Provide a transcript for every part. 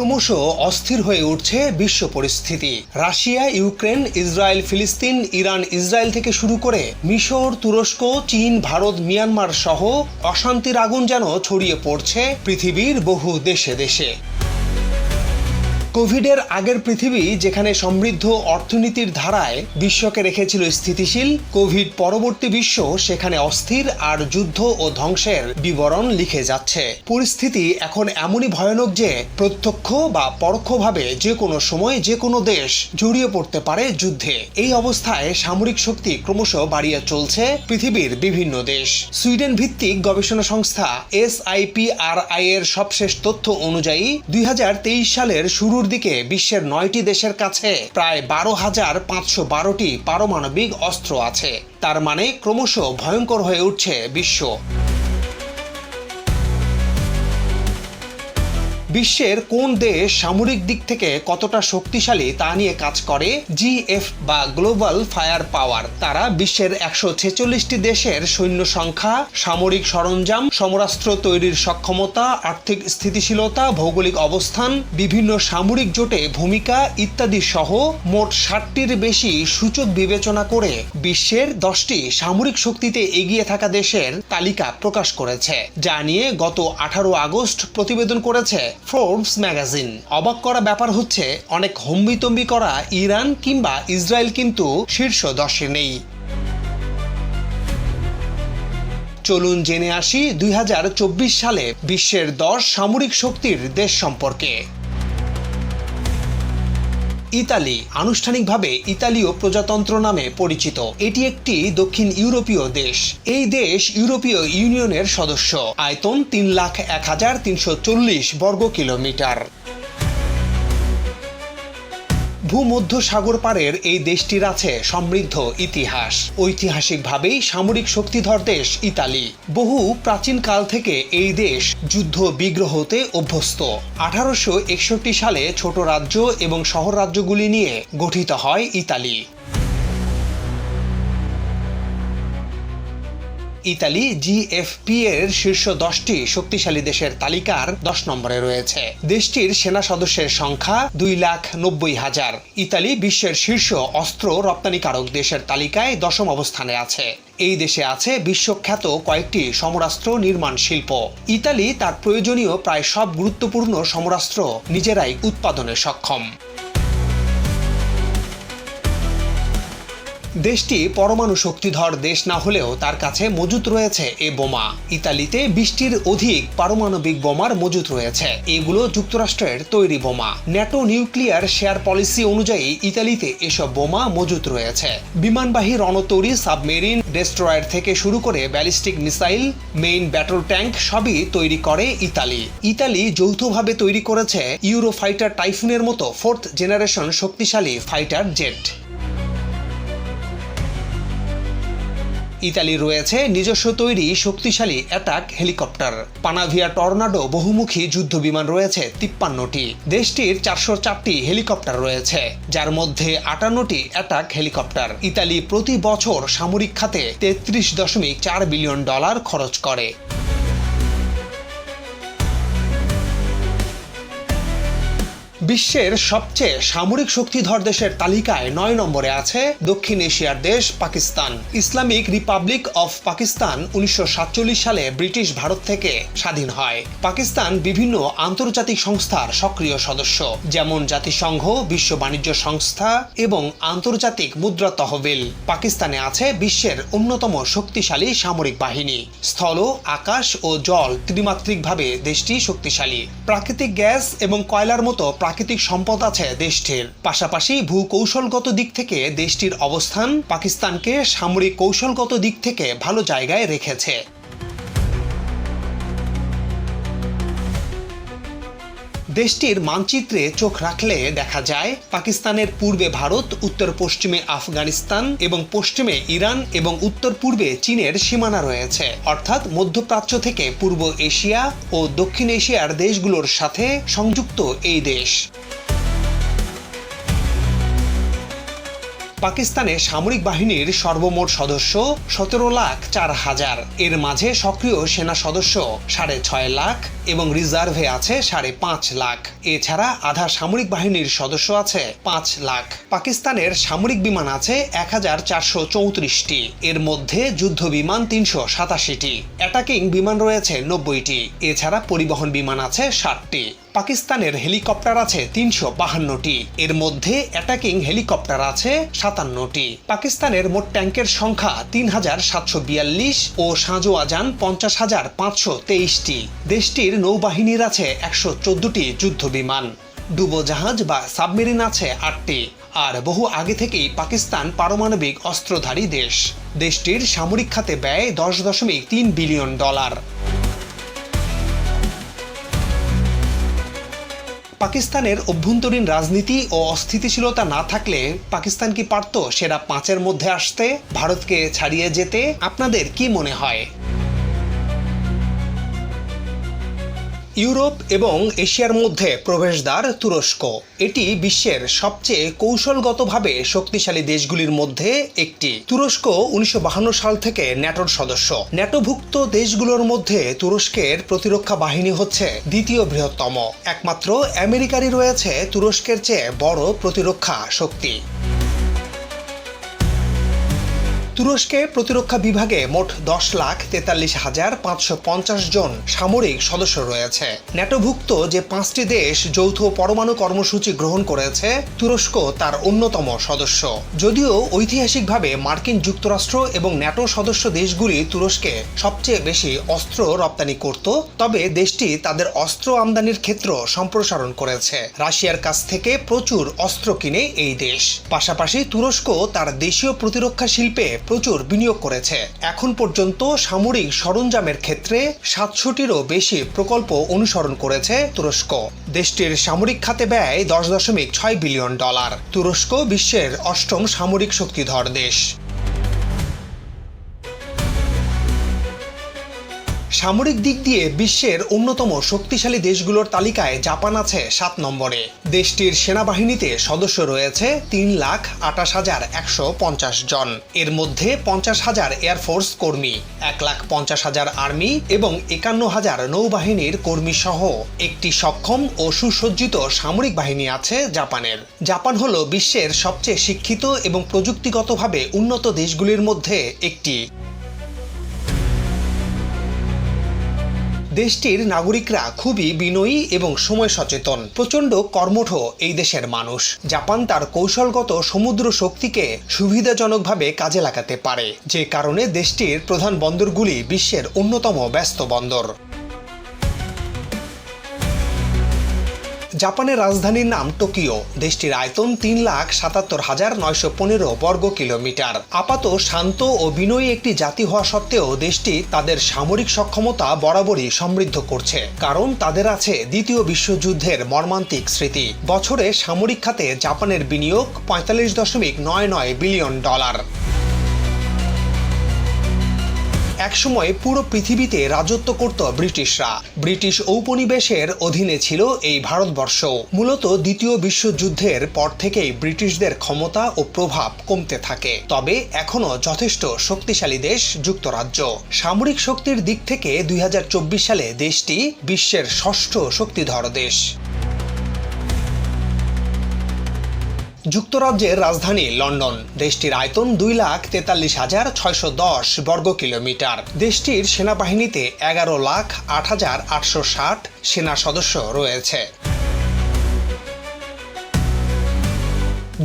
ক্রমশ অস্থির হয়ে উঠছে বিশ্ব পরিস্থিতি। রাশিয়া, ইউক্রেন, ইসরায়েল, ফিলিস্তিন, ইরান, ইসরায়েল থেকে শুরু করে মিশর, তুরস্ক, চীন, ভারত, মিয়ানমার সহ অশান্তির আগুন যেন ছড়িয়ে পড়ছে পৃথিবীর বহু দেশে দেশে। কোভিডের আগের পৃথিবী, যেখানে সমৃদ্ধ অর্থনীতির ধারায় বিশ্বকে রেখেছিল স্থিতিশীল, কোভিড পরবর্তী বিশ্ব সেখানে অস্থির আর যুদ্ধ ও ধ্বংসের বিবরণ লিখে যাচ্ছে। পরিস্থিতি এখন এমনই ভয়ানক যে, প্রত্যক্ষ বা পরোক্ষভাবে যে কোনো সময় যে কোনো দেশ জড়িয়ে পড়তে পারে যুদ্ধে। এই অবস্থায় সামরিক শক্তি ক্রমশ বাড়িয়ে চলছে পৃথিবীর বিভিন্ন দেশ। সুইডেন ভিত্তিক গবেষণা সংস্থা এসআইপিআরআই এর সবশেষ তথ্য অনুযায়ী, দুই হাজার তেইশ সালের শুরুর দিকে বিশ্বের নয়টি দেশের কাছে প্রায় বারো হাজার পাঁচশো বারোটি পারমাণবিক অস্ত্র আছে। তার মানে ক্রমশ ভয়ঙ্কর হয়ে উঠছে বিশ্ব। বিশ্বের কোন দেশ সামরিক দিক থেকে কতটা শক্তিশালী তা নিয়ে কাজ করে? জিএফ বা গ্লোবাল ফায়ার পাওয়ার। তারা বিশ্বের একশো ছেচল্লিশটি দেশের সৈন্য সংখ্যা, সামরিক সরঞ্জাম, সমরাস্ত্র তৈরির সক্ষমতা, আর্থিক স্থিতিশীলতা, ভৌগোলিক অবস্থান, বিভিন্ন সামরিক জোটে ভূমিকা ইত্যাদি সহ মোট ষাটটির বেশি সূচক বিবেচনা করে বিশ্বের দশটি সামরিক শক্তিতে এগিয়ে থাকা দেশের তালিকা প্রকাশ করেছে। যা নিয়ে গত আঠারো আগস্ট প্রতিবেদন করেছে ফোর্বস ম্যাগাজিন অবাক করা ব্যাপার হচ্ছে, অনেক হম্বিতম্বি করা ইরান কিংবা ইসরায়েল কিন্তু শীর্ষ দশে নেই। চলুন জেনে আসি, দুই হাজার চব্বিশ সালে বিশ্বের দশ সামরিক শক্তির দেশ সম্পর্কে। ইতালি আনুষ্ঠানিকভাবে ইতালীয় প্রজাতন্ত্র নামে পরিচিত। এটি একটি দক্ষিণ ইউরোপীয় দেশ। এই দেশ ইউরোপীয় ইউনিয়নের সদস্য। আয়তন তিন লাখ এক হাজার তিনশো চল্লিশ বর্গ কিলোমিটার ভূমধ্য সাগর পারের এই দেশটির আছে সমৃদ্ধ ইতিহাস। ঐতিহাসিকভাবেই সামরিক শক্তিধর দেশ ইতালি। বহু প্রাচীন কাল থেকে এই দেশ যুদ্ধ বিগ্রহতে অভ্যস্ত। আঠারোশো একষট্টি সালে ছোট রাজ্য এবং শহর রাজ্যগুলি নিয়ে গঠিত হয় ইতালি। ইতালি জিএফপি এর শীর্ষ দশটি শক্তিশালী দেশের তালিকার দশ নম্বরে রয়েছে। দেশটির সেনা সদস্যের সংখ্যা দুই লাখ নব্বই হাজার। ইতালি বিশ্বের শীর্ষ অস্ত্র রপ্তানিকারক দেশের তালিকায় দশম অবস্থানে আছে। এই দেশে আছে বিশ্বখ্যাত কয়েকটি সমরাস্ত্র নির্মাণ শিল্প। ইতালি তার প্রয়োজনীয় প্রায় সব গুরুত্বপূর্ণ সমরাস্ত্র নিজেরাই উৎপাদনে সক্ষম। দেশটি পরমাণু শক্তিধর দেশ না হলেও তার কাছে মজুত রয়েছে এ বোমা। ইতালিতে বিশটির অধিক পারমাণবিক বোমার মজুত রয়েছে। এগুলো যুক্তরাষ্ট্রের তৈরি বোমা। ন্যাটো নিউক্লিয়ার শেয়ার পলিসি অনুযায়ী ইতালিতে এসব বোমা মজুত রয়েছে। বিমানবাহী রণতরী সাবমেরিন ডেস্ট্রয়ার থেকে শুরু করে ballistic missile, main battle tank সবই তৈরি করে ইতালি। ইতালি যৌথভাবে তৈরি করেছে ইউরো ফাইটার টাইফুনের মতো ফোর্থ জেনারেশন শক্তিশালী ফাইটার জেট। ইতালি রয়েছে নিজস্ব তৈরি শক্তিশালী অ্যাটাক হেলিকপ্টার পানাভিয়া টর্নাডো বহুমুখী যুদ্ধ বিমান রয়েছে তিপ্পান্নটি। দেশটির চারশো চারটি হেলিকপ্টার রয়েছে, যার মধ্যে আটান্নটি অ্যাটাক হেলিকপ্টার ইতালি প্রতি বছর সামরিক খাতে তেত্রিশ দশমিক চার বিলিয়ন ডলার খরচ করে। বিশ্বের সবচেয়ে সামরিক শক্তিধর দেশের তালিকায় নয় নম্বরে আছে দক্ষিণ এশিয়ার দেশ Pakistan. Islamic republic of Pakistan উনিশশো সালে ব্রিটিশ ভারত থেকে স্বাধীন হয়। পাকিস্তান বিভিন্ন আন্তর্জাতিক সংস্থার সক্রিয় সদস্য, যেমন জাতিসংঘ, বিশ্ব বাণিজ্য সংস্থা এবং আন্তর্জাতিক মুদ্রা তহবিল। পাকিস্তানে আছে বিশ্বের অন্যতম শক্তিশালী সামরিক বাহিনী। স্থল, আকাশ ও জল ত্রিমাত্রিকভাবে দেশটি শক্তিশালী। প্রাকৃতিক গ্যাস এবং কয়লার মতো প্রাকৃতিক সম্পদ আছে দেশটির। পাশাপাশি ভূকৌশলগত দিক থেকে দেশটির অবস্থান পাকিস্তানকে সামরিক কৌশলগত দিক থেকে ভালো জায়গায় রেখেছে। দেশটির মানচিত্রে চোখ রাখলে দেখা যায়, পাকিস্তানের পূর্বে ভারত উত্তর পশ্চিমে আফগানিস্তান এবং পশ্চিমে ইরান এবং উত্তর পূর্বে চীনের সীমানা রয়েছে। অর্থাৎ মধ্যপ্রাচ্য থেকে পূর্ব এশিয়া ও দক্ষিণ এশিয়ার দেশগুলোর সাথে সংযুক্ত এই দেশ। পাকিস্তানে সামরিক বাহিনীর সর্বমোট সদস্য সতেরো লাখ চার হাজার। এর মাঝে সক্রিয় সেনা সদস্য সাড়ে ছয় লাখ এবং রিজার্ভে আছে সাড়ে পাঁচ লাখ। এছাড়া আধা সামরিক বাহিনীর সদস্য আছে পাঁচ লাখ। পাকিস্তানের সামরিক বিমান আছে এক হাজার চারশো চৌত্রিশটি। এর মধ্যে যুদ্ধ বিমান তিনশো সাতাশিটি। অ্যাটাকিং বিমান রয়েছে নব্বইটি। এছাড়া পরিবহন বিমান আছে ষাটটি। পাকিস্তানের হেলিকপ্টার আছে তিনশো বাহান্নটি। এর মধ্যে অ্যাটাকিং হেলিকপ্টার আছে সাতান্নটি। পাকিস্তানের মোট ট্যাঙ্কের সংখ্যা তিন হাজার সাতশো বিয়াল্লিশ ও সাঁজোয়া যান পঞ্চাশ হাজার পাঁচশো তেইশটি। দেশটির নৌবাহিনীর আছে একশো চোদ্দটি যুদ্ধ বিমান ডুবোজাহাজ বা সাবমেরিন আছে আটটি। আর বহু আগে থেকেই পাকিস্তান পারমাণবিক অস্ত্রধারী দেশ। দেশটির সামরিক খাতে ব্যয় দশ দশমিক তিন বিলিয়ন ডলার। পাকিস্তানের অভ্যন্তরীণ রাজনীতি ও অস্থিতিশীলতা না থাকলে পাকিস্তান কি পারত সেরা পাঁচের মধ্যে আসতে? ভারতকে ছাড়িয়ে যেতে আপনাদের কি মনে হয়? ইউরোপ এবং এশিয়ার মধ্যে প্রবেশদ্বার তুরস্ক। এটি বিশ্বের সবচেয়ে কৌশলগতভাবে শক্তিশালী দেশগুলির মধ্যে একটি। তুরস্ক উনিশশো সাল থেকে ন্যাটোর সদস্য। ন্যাটোভুক্ত দেশগুলোর মধ্যে তুরস্কের প্রতিরক্ষা বাহিনী হচ্ছে দ্বিতীয় বৃহত্তম। একমাত্র আমেরিকারই রয়েছে তুরস্কের চেয়ে বড় প্রতিরক্ষা শক্তি। তুরস্কে প্রতিরক্ষা বিভাগে মোট দশ লাখ তেতাল্লিশ হাজার পাঁচশো পঞ্চাশ জন সামরিক সদস্য রয়েছে। ন্যাটোভুক্ত যে পাঁচটি দেশ যৌথ পরমাণু কর্মসূচি গ্রহণ করেছে, তুরস্ক তার অন্যতম সদস্য। যদিও ঐতিহাসিকভাবে মার্কিন যুক্তরাষ্ট্র এবং ন্যাটো সদস্য দেশগুলি তুরস্কে সবচেয়ে বেশি অস্ত্র রপ্তানি করত, তবে দেশটি তাদের অস্ত্র আমদানির ক্ষেত্র সম্প্রসারণ করেছে। রাশিয়ার কাছ থেকে প্রচুর অস্ত্র কিনে এই দেশ। পাশাপাশি তুরস্ক তার দেশীয় প্রতিরক্ষা শিল্পে প্রচুর বিনিয়োগ করেছে। এখন পর্যন্ত সামরিক সরঞ্জামের ক্ষেত্রে সাতশোটিরও বেশি প্রকল্প অনুসরণ করেছে তুরস্ক। দেশটির সামরিক খাতে ব্যয় দশ দশমিক ছয় বিলিয়ন ডলার। তুরস্ক বিশ্বের অষ্টম সামরিক শক্তিধর দেশ। সামরিক দিক দিয়ে বিশ্বের অন্যতম শক্তিশালী দেশগুলোর তালিকায় জাপান আছে সাত নম্বরে। দেশটির সেনাবাহিনীতে সদস্য রয়েছে তিন লাখ আটাশ হাজার একশো পঞ্চাশ জন। এর মধ্যে পঞ্চাশ হাজার এয়ারফোর্স কর্মী, এক লাখ পঞ্চাশ হাজার আর্মি এবং একান্ন হাজার নৌবাহিনীর কর্মী সহ একটি সক্ষম ও সুসজ্জিত সামরিক বাহিনী আছে জাপানের। জাপান হল বিশ্বের সবচেয়ে শিক্ষিত এবং প্রযুক্তিগতভাবে উন্নত দেশগুলির মধ্যে একটি। দেশটির নাগরিকরা খুবই বিনয়ী এবং সময় সচেতন প্রচণ্ড কর্মঠ এই দেশের মানুষ। জাপান তার কৌশলগত সমুদ্র শক্তিকে সুবিধাজনকভাবে কাজে লাগাতে পারে, যে কারণে দেশটির প্রধান বন্দরগুলি বিশ্বের অন্যতম ব্যস্ত বন্দর। জাপানের রাজধানীর নাম টোকিও। দেশটির আয়তন তিন লাখ সাতাত্তর হাজার নয়শো পনেরো বর্গ কিলোমিটার। আপাত শান্ত ও বিনয়ী একটি জাতি হওয়া সত্ত্বেও দেশটি তাদের সামরিক সক্ষমতা বরাবরই সমৃদ্ধ করছে, কারণ তাদের আছে দ্বিতীয় বিশ্বযুদ্ধের মর্মান্তিক স্মৃতি। বছরে সামরিক খাতে জাপানের বিনিয়োগ পঁয়তাল্লিশ দশমিক নয় নয় বিলিয়ন ডলার। একসময় পুরো পৃথিবীতে রাজত্ব করত ব্রিটিশরা। ব্রিটিশ ঔপনিবেশের অধীনে ছিল এই ভারতবর্ষ। মূলত দ্বিতীয় বিশ্বযুদ্ধের পর থেকেই ব্রিটিশদের ক্ষমতা ও প্রভাব কমতে থাকে। তবে এখনও যথেষ্ট শক্তিশালী দেশ যুক্তরাজ্য। সামরিক শক্তির দিক থেকে দুই হাজার চব্বিশ সালে দেশটি বিশ্বের ষষ্ঠ শক্তিধর দেশ। যুক্তরাজ্যের রাজধানী লন্ডন। দেশটির আয়তন দুই লাখ তেতাল্লিশ হাজার ছয়শো দশ বর্গ কিলোমিটার। দেশটির সেনাবাহিনীতে এগারো লাখ আট হাজার আটশো ষাট সেনা সদস্য রয়েছে।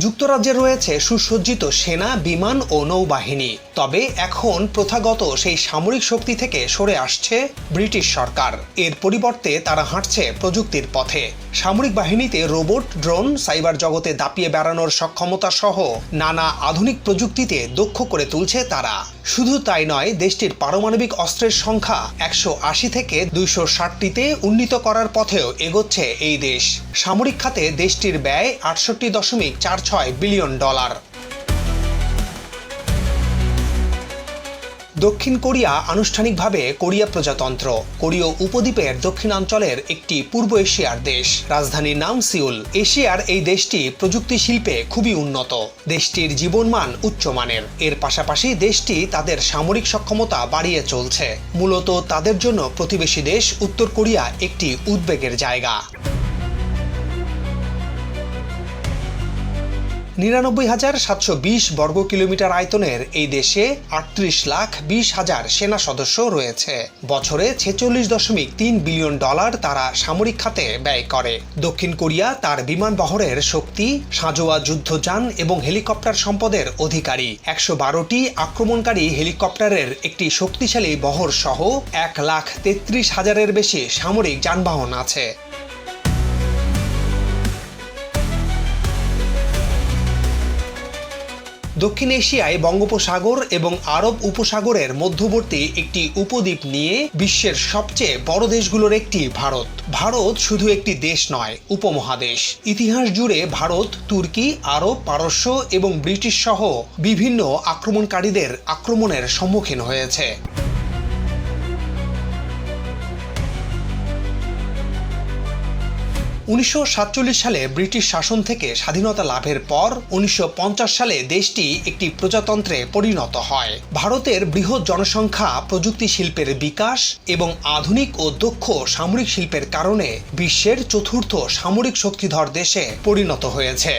যুক্তরাজ্যে রয়েছে সুসজ্জিত সেনা, বিমান ও নৌবাহিনী। তবে এখন প্রথাগত সেই সামরিক শক্তি থেকে সরে আসছে ব্রিটিশ সরকার। এর পরিবর্তে তারা হাঁটছে প্রযুক্তির পথে। সামরিক বাহিনীতে রোবট, ড্রোন, সাইবার জগতে দাপিয়ে বেড়ানোর সক্ষমতা সহ নানা আধুনিক প্রযুক্তিতে দক্ষ করে তুলছে তারা। শুধু তাই নয়, দেশটির পারমাণবিক অস্ত্রের সংখ্যা একশো আশি থেকে দুইশো ষাটটিতে উন্নীত করার পথেও এগোচ্ছে এই দেশ। সামরিক খাতে দেশটির ব্যয় আটষট্টি দশমিক চার ছয় বিলিয়ন ডলার। দক্ষিণ কোরিয়া আনুষ্ঠানিকভাবে কোরিয়া প্রজাতন্ত্র। কোরীয় উপদ্বীপের দক্ষিণাঞ্চলের একটি পূর্ব এশিয়ার দেশ। রাজধানীর নাম সিউল। এশিয়ার এই দেশটি প্রযুক্তি শিল্পে খুবই উন্নত। দেশটির জীবনমান উচ্চমানের এর পাশাপাশি দেশটি তাদের সামরিক সক্ষমতা বাড়িয়ে চলছে। মূলত তাদের জন্য প্রতিবেশী দেশ উত্তর কোরিয়া একটি উদ্বেগের জায়গা। নিরানব্বই হাজার সাতশো বিশ বর্গ কিলোমিটার আয়তনের এই দেশে আটত্রিশ লাখ বিশ হাজার সেনা সদস্য রয়েছে। বছরে ছেচল্লিশ দশমিক তিন বিলিয়ন ডলার তারা সামরিক খাতে ব্যয় করে। দক্ষিণ কোরিয়া তার বিমান বহরের শক্তি, সাঁজোয়া যুদ্ধযান এবং হেলিকপ্টার সম্পদের অধিকারী। একশো বারোটি আক্রমণকারী হেলিকপ্টারের একটি শক্তিশালী বহর সহ এক লাখ তেত্রিশ হাজারের বেশি সামরিক যানবাহন আছে। দক্ষিণ এশিয়ায় বঙ্গোপসাগর এবং আরব উপসাগরের মধ্যবর্তী একটি উপদ্বীপ নিয়ে বিশ্বের সবচেয়ে বড় দেশগুলোর একটি ভারত। ভারত শুধু একটি দেশ নয়, উপমহাদেশ। ইতিহাস জুড়ে ভারত, তুর্কি, আরব, পারস্য এবং ব্রিটিশ সহ বিভিন্ন আক্রমণকারীদের আক্রমণের সম্মুখীন হয়েছে। উনিশশো সাতচল্লিশ সালে ব্রিটিশ শাসন থেকে স্বাধীনতা লাভের পর উনিশশো পঞ্চাশ সালে দেশটি একটি প্রজাতন্ত্রে পরিণত হয়। ভারতের বৃহৎ জনসংখ্যা, প্রযুক্তি শিল্পের বিকাশ এবং আধুনিক ও দক্ষ সামরিক শিল্পের কারণে বিশ্বের চতুর্থ সামরিক শক্তিধর দেশে পরিণত হয়েছে।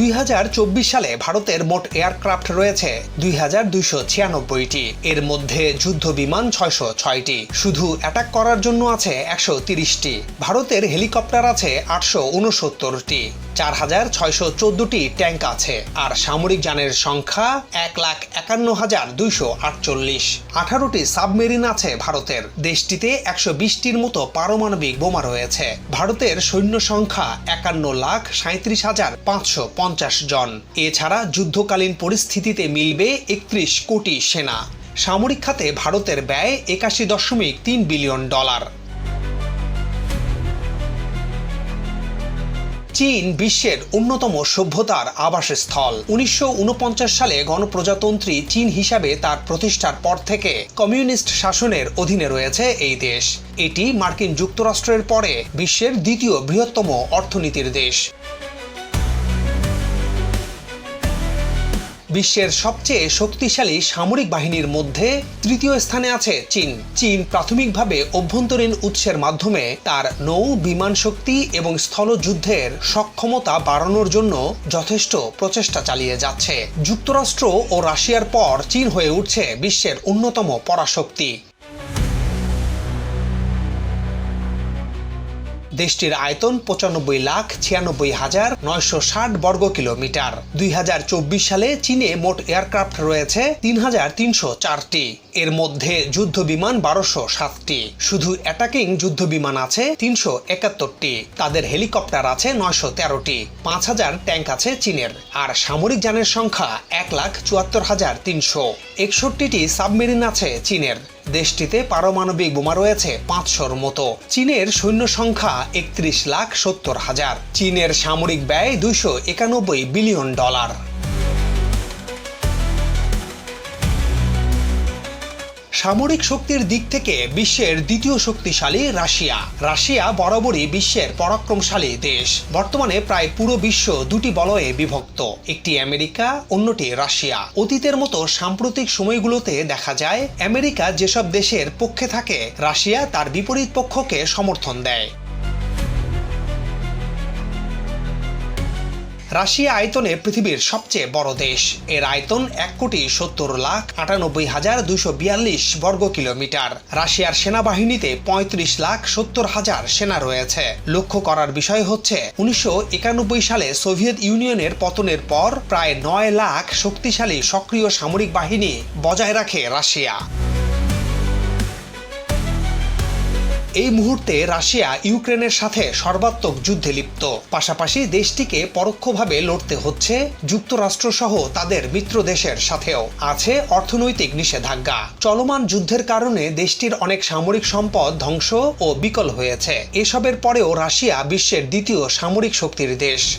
দুই হাজার চব্বিশ সালে ভারতের মোট এয়ারক্রাফট রয়েছে দুই হাজার দুইশো ছিয়ানব্বইটি। এর মধ্যে যুদ্ধ বিমান ছয়শো ছয়টি। শুধু অ্যাটাক করার জন্য আছে একশো তিরিশটি। ভারতের হেলিকপ্টার আছে আটশো উনসত্তরটি। চার হাজার ছয়শো চোদ্দটি ট্যাঙ্ক আছে, আর সামরিক যানের সংখ্যা এক লাখ একান্ন হাজার দুইশো আটচল্লিশ। আঠারোটি সাবমেরিন আছে ভারতের, দেশটিতে একশো বিশটির মতো পারমাণবিক বোমা রয়েছে। ভারতের সৈন্য সংখ্যা একান্ন লাখ সাঁত্রিশ হাজার পাঁচশো পঞ্চাশ জন। এছাড়া যুদ্ধকালীন পরিস্থিতিতে মিলবে একত্রিশ কোটি সেনা। সামরিক খাতে ভারতের ব্যয় একাশি দশমিক তিন বিলিয়ন ডলার। চীন বিশ্বের অন্যতম সভ্যতার আবাসস্থল। উনিশশো ঊনপঞ্চাশ সালে গণপ্রজাতন্ত্রী চীন হিসাবে তার প্রতিষ্ঠার পর থেকে কমিউনিস্ট শাসনের অধীনে রয়েছে এই দেশ। এটি মার্কিন যুক্তরাষ্ট্রের পরে বিশ্বের দ্বিতীয় বৃহত্তম অর্থনীতির দেশ। বিশ্বের সবচেয়ে শক্তিশালী সামরিক বাহিনীর মধ্যে তৃতীয় স্থানে আছে চীন। চীন প্রাথমিকভাবে অভ্যন্তরীণ উৎসের মাধ্যমে তার নৌ বিমান শক্তি এবং স্থলযুদ্ধের সক্ষমতা বাড়ানোর জন্য যথেষ্ট প্রচেষ্টা চালিয়ে যাচ্ছে। যুক্তরাষ্ট্র ও রাশিয়ার পর চীন হয়ে উঠছে বিশ্বের অন্যতম পরাশক্তি। দেশটির আয়তন পঁচানব্বই লাখ ছিয়ানব্বই হাজার নয়শো ষাট বর্গ কিলোমিটার। দুই হাজার চব্বিশ সালে চীনে মোট এয়ারক্রাফট রয়েছে তিন হাজার তিনশো চারটি। এর মধ্যে যুদ্ধ বিমান বারোশো সাতটি। শুধু অ্যাটাকিং যুদ্ধ বিমান আছে তিনশো একাত্তরটি। তাদের হেলিকপ্টার আছে নয়শো তেরোটি। পাঁচ হাজার ট্যাঙ্ক আছে চীনের। আর সামরিক যানের সংখ্যা এক লাখ চুয়াত্তর হাজার তিনশো। একষট্টিটি সাবমেরিন আছে চীনের। দেশটিতে পারমাণবিক বোমা রয়েছে পাঁচশোর মতো। চীনের সৈন্য সংখ্যা একত্রিশ লাখ সত্তর হাজার। চীনের সামরিক ব্যয় দুইশো একানব্বই বিলিয়ন ডলার। সামরিক শক্তির দিক থেকে বিশ্বের দ্বিতীয় শক্তিশালী রাশিয়া। রাশিয়া বরাবরই বিশ্বের পরাক্রমশালী দেশ। বর্তমানে প্রায় পুরো বিশ্ব দুটি বলয়ে বিভক্ত। একটি আমেরিকা, অন্যটি রাশিয়া। অতীতের মতো সাম্প্রতিক সময়গুলোতে দেখা যায়, আমেরিকা যেসব দেশের পক্ষে থাকে, রাশিয়া তার বিপরীত পক্ষকে সমর্থন দেয়। রাশিয়া আয়তনে পৃথিবীর সবচেয়ে বড় দেশ। এর আয়তন এক কোটি সত্তর লাখ আটানব্বই হাজার দুশো বিয়াল্লিশ বর্গ কিলোমিটার। রাশিয়ার সেনাবাহিনীতে পঁয়ত্রিশ লাখ সত্তর হাজার সেনা রয়েছে। লক্ষ্য করার বিষয় হচ্ছে, উনিশশো একানব্বই সালে সোভিয়েত ইউনিয়নের পতনের পর প্রায় নয় লাখ শক্তিশালী সক্রিয় সামরিক বাহিনী বজায় রাখে রাশিয়া। এই মুহূর্তে রাশিয়া ইউক্রেনের সাথে সর্বাত্মক যুদ্ধে লিপ্ত। পাশাপাশি দেশটিকে পরোক্ষভাবে লড়তে হচ্ছে যুক্তরাষ্ট্র সহ তাদের মিত্র দেশের সাথেও। আছে অর্থনৈতিক নিষেধাজ্ঞা। চলমান যুদ্ধের কারণে দেশটির অনেক সামরিক সম্পদ ধ্বংস ও বিকল হয়েছে। এসবের পরেও রাশিয়া বিশ্বের দ্বিতীয় সামরিক শক্তির দেশ।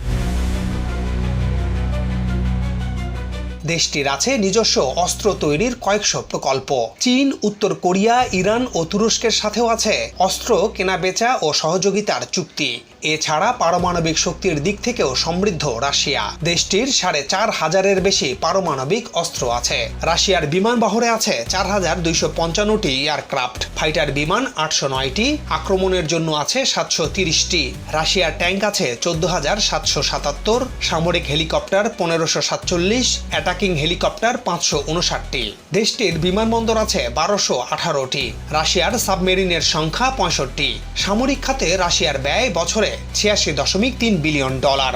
দেশটির আছে নিজস্ব অস্ত্র তৈরির কয়েকশো প্রকল্প। চীন, উত্তর কোরিয়া, ইরান ও তুরস্কের সাথেও আছে অস্ত্র কেনাবেচা ও সহযোগিতার চুক্তি। এছাড়া পারমাণবিক শক্তির দিক থেকেও সমৃদ্ধ রাশিয়া। দেশটির সাড়ে চার হাজারের বেশি পারমাণবিক অস্ত্র আছে। রাশিয়ার বিমান বহরে আছে চার হাজার দুইশো পঞ্চান্নটি এয়ারক্রাফট। ফাইটার বিমান আটশো নয়টি, আক্রমণের জন্য আছে সাতশো তিরিশটি। রাশিয়ার ট্যাঙ্ক আছে চোদ্দ হাজার সাতশো সাতাত্তর, সামরিক হেলিকপ্টার পনেরোশো সাতচল্লিশ, অ্যাটাকিং হেলিকপ্টার পাঁচশো উনষাটটি। দেশটির বিমানবন্দর আছে বারোশো আঠারোটি। রাশিয়ার সাবমেরিনের সংখ্যা পঁয়ষট্টি। সামরিক খাতে রাশিয়ার ব্যয় বছরে ছিয়াশি দশমিক তিন বিলিয়ন ডলার।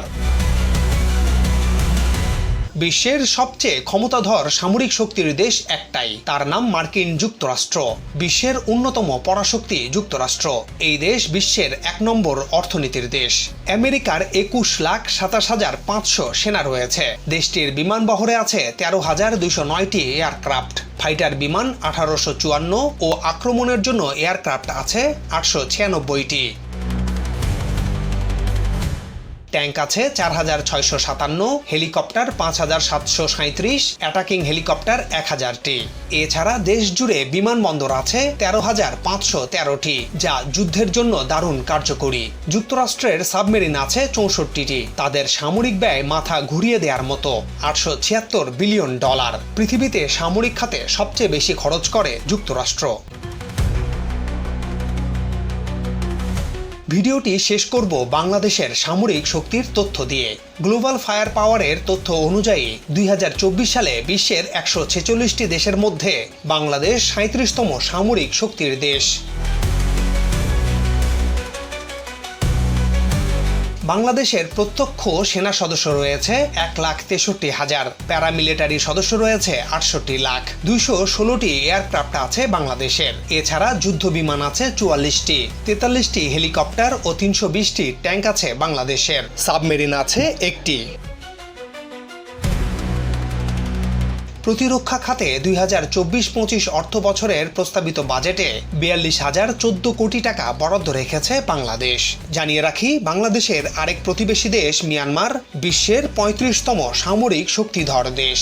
বিশ্বের সবচেয়ে ক্ষমতাধর সামরিক শক্তির দেশ একটাই, তার নাম মার্কিন যুক্তরাষ্ট্র। বিশ্বের অন্যতম পরাশক্তি যুক্তরাষ্ট্র। এই দেশ বিশ্বের এক নম্বর অর্থনীতির দেশ। আমেরিকার একুশ লাখ সাতাশ হাজার পাঁচশো সেনা রয়েছে। দেশটির বিমান বহরে আছে তেরো হাজার দুইশো নয়টি এয়ারক্রাফট। ফাইটার বিমান আঠারোশো চুয়ান্ন ও আক্রমণের জন্য এয়ারক্রাফট আছে আটশো ছিয়ানব্বইটি। ট্যাঙ্ক আছে চার হাজার ছয়শো সাতান্ন, হেলিকপ্টার পাঁচ হাজার সাতশো সাঁত্রিশ অ্যাটাকিং হেলিকপ্টার এক হাজারটি। এছাড়া দেশ জুড়ে বিমানবন্দর আছে তেরো হাজার পাঁচশো তেরোটি, যা যুদ্ধের জন্য দারুণ কার্যকরী। যুক্তরাষ্ট্রের সাবমেরিন আছে চৌষট্টিটি, তাদের সামরিক ব্যয় মাথা ঘুরিয়ে দেওয়ার মতো আটশো ছিয়াত্তর বিলিয়ন ডলার। পৃথিবীতে সামরিক খাতে সবচেয়ে বেশি খরচ করে যুক্তরাষ্ট্র। ভিডিওটি শেষ করব বাংলাদেশের সামরিক শক্তির তথ্য দিয়ে। গ্লোবাল ফায়ার পাওয়ারের তথ্য অনুযায়ী দুই হাজার চব্বিশ সালে বিশ্বের একশো ছেচল্লিশটি দেশের মধ্যে বাংলাদেশ সাঁত্রিশতম সামরিক শক্তির দেশ। বাংলাদেশের প্রত্যক্ষ সেনা সদস্য রয়েছে এক লাখ তেষট্টি হাজার। প্যারামিলিটারি সদস্য রয়েছে আটষট্টি লাখ। দুইশো ষোলোটি এয়ারক্রাফট আছে বাংলাদেশের। এছাড়া যুদ্ধ বিমান আছে চুয়াল্লিশটি। তেতাল্লিশটি হেলিকপ্টার ও তিনশো বিশটি ট্যাঙ্ক আছে বাংলাদেশের। সাবমেরিন আছে একটি। প্রতিরক্ষা খাতে দুই হাজার চব্বিশ পঁচিশ অর্থ বছরের প্রস্তাবিত বাজেটে বিয়াল্লিশ হাজার চোদ্দ কোটি টাকা বরাদ্দ রেখেছে বাংলাদেশ। জানিয়ে রাখি, বাংলাদেশের আরেক প্রতিবেশী দেশ মিয়ানমার, বিশ্বের পঁয়ত্রিশতম সামরিক শক্তিধর দেশ।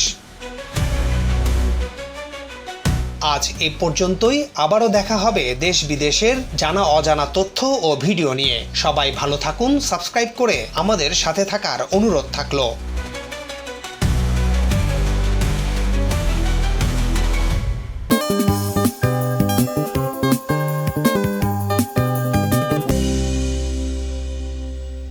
আজ এ পর্যন্তই, আবারও দেখা হবে দেশ বিদেশের জানা অজানা তথ্য ও ভিডিও নিয়ে। সবাই ভালো থাকুন, সাবস্ক্রাইব করে আমাদের সাথে থাকার অনুরোধ থাকল।